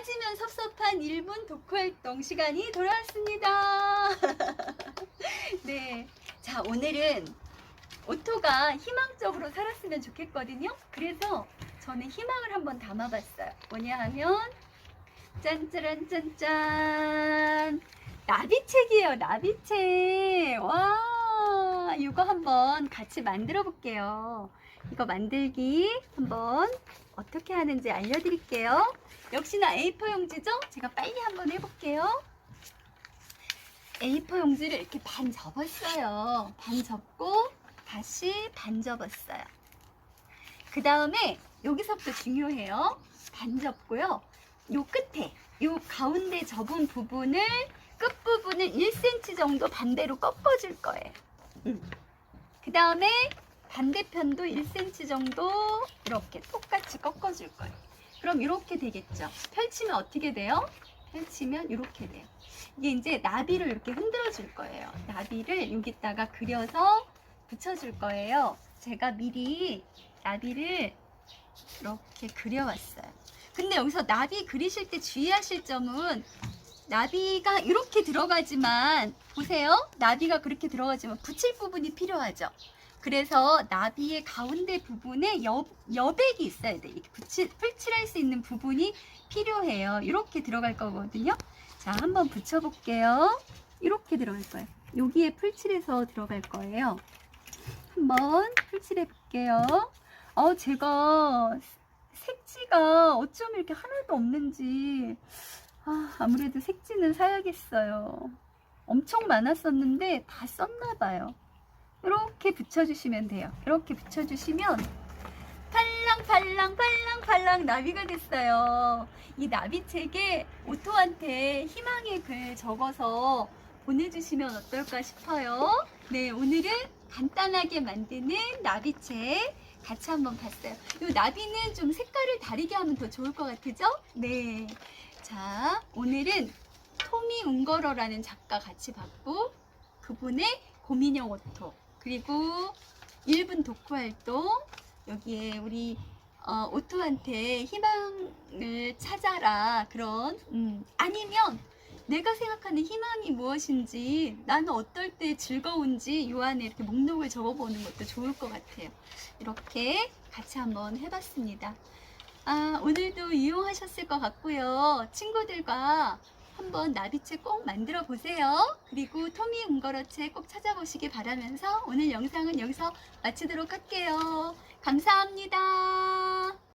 빠지면 섭섭한 1분 독후 활동 시간이 돌아왔습니다. 네. 자, 오늘은 오토가 희망적으로 살았으면 좋겠거든요. 그래서 저는 희망을 한번 담아봤어요. 뭐냐 하면 짠짜란 짠짠 나비책이에요. 나비책. 와, 이거 한번 같이 만들어 볼게요. 이거 만들기 한번 어떻게 하는지 알려드릴게요. 역시나 A4 용지죠? 제가 빨리 한번 해볼게요. A4 용지를 이렇게 반 접었어요. 반 접고 다시 반 접었어요. 그 다음에 여기서부터 중요해요. 반 접고요. 요 끝에, 요 가운데 접은 부분을 끝부분을 1cm 정도 반대로 꺾어줄 거예요. 그 다음에 반대편도 1cm 정도 이렇게 똑같이 꺾어줄 거예요. 그럼 이렇게 되겠죠. 펼치면 어떻게 돼요? 펼치면 이렇게 돼요. 이게 이제 나비를 이렇게 흔들어 줄 거예요. 나비를 여기다가 그려서 붙여줄 거예요. 제가 미리 나비를 이렇게 그려왔어요. 근데 여기서 나비 그리실 때 주의하실 점은 나비가 이렇게 들어가지만 보세요. 나비가 그렇게 들어가지만 붙일 부분이 필요하죠. 그래서 나비의 가운데 부분에 여, 여백이 있어야 돼. 이렇게 붙일, 풀칠할 수 있는 부분이 필요해요. 이렇게 들어갈 거거든요. 자, 한번 붙여볼게요. 이렇게 들어갈 거예요. 여기에 풀칠해서 들어갈 거예요. 한번 풀칠해 볼게요. 어, 제가 색지가 어쩜 이렇게 하나도 없는지 아, 아무래도 색지는 사야겠어요. 엄청 많았었는데 다 썼나 봐요. 이렇게 붙여주시면 돼요. 이렇게 붙여주시면 팔랑팔랑 팔랑팔랑 나비가 됐어요. 이 나비책에 오토한테 희망의 글 적어서 보내주시면 어떨까 싶어요. 네, 오늘은 간단하게 만드는 나비책 같이 한번 봤어요. 이 나비는 좀 색깔을 다르게 하면 더 좋을 것 같으죠? 네. 자, 오늘은 토미 웅거러라는 작가 같이 봤고 그분의 고민형 오토 그리고 1분 독후 활동 여기에 우리 어, 오토한테 희망을 찾아라 그런 음, 아니면 내가 생각하는 희망이 무엇인지 나는 어떨 때 즐거운지 요 안에 이렇게 목록을 적어보는 것도 좋을 것 같아요. 이렇게 같이 한번 해봤습니다. 아, 오늘도 유용하셨을 것 같고요. 친구들과 한번 나비책 꼭 만들어 보세요. 그리고 토미 웅거러책 꼭 찾아보시기 바라면서 오늘 영상은 여기서 마치도록 할게요. 감사합니다.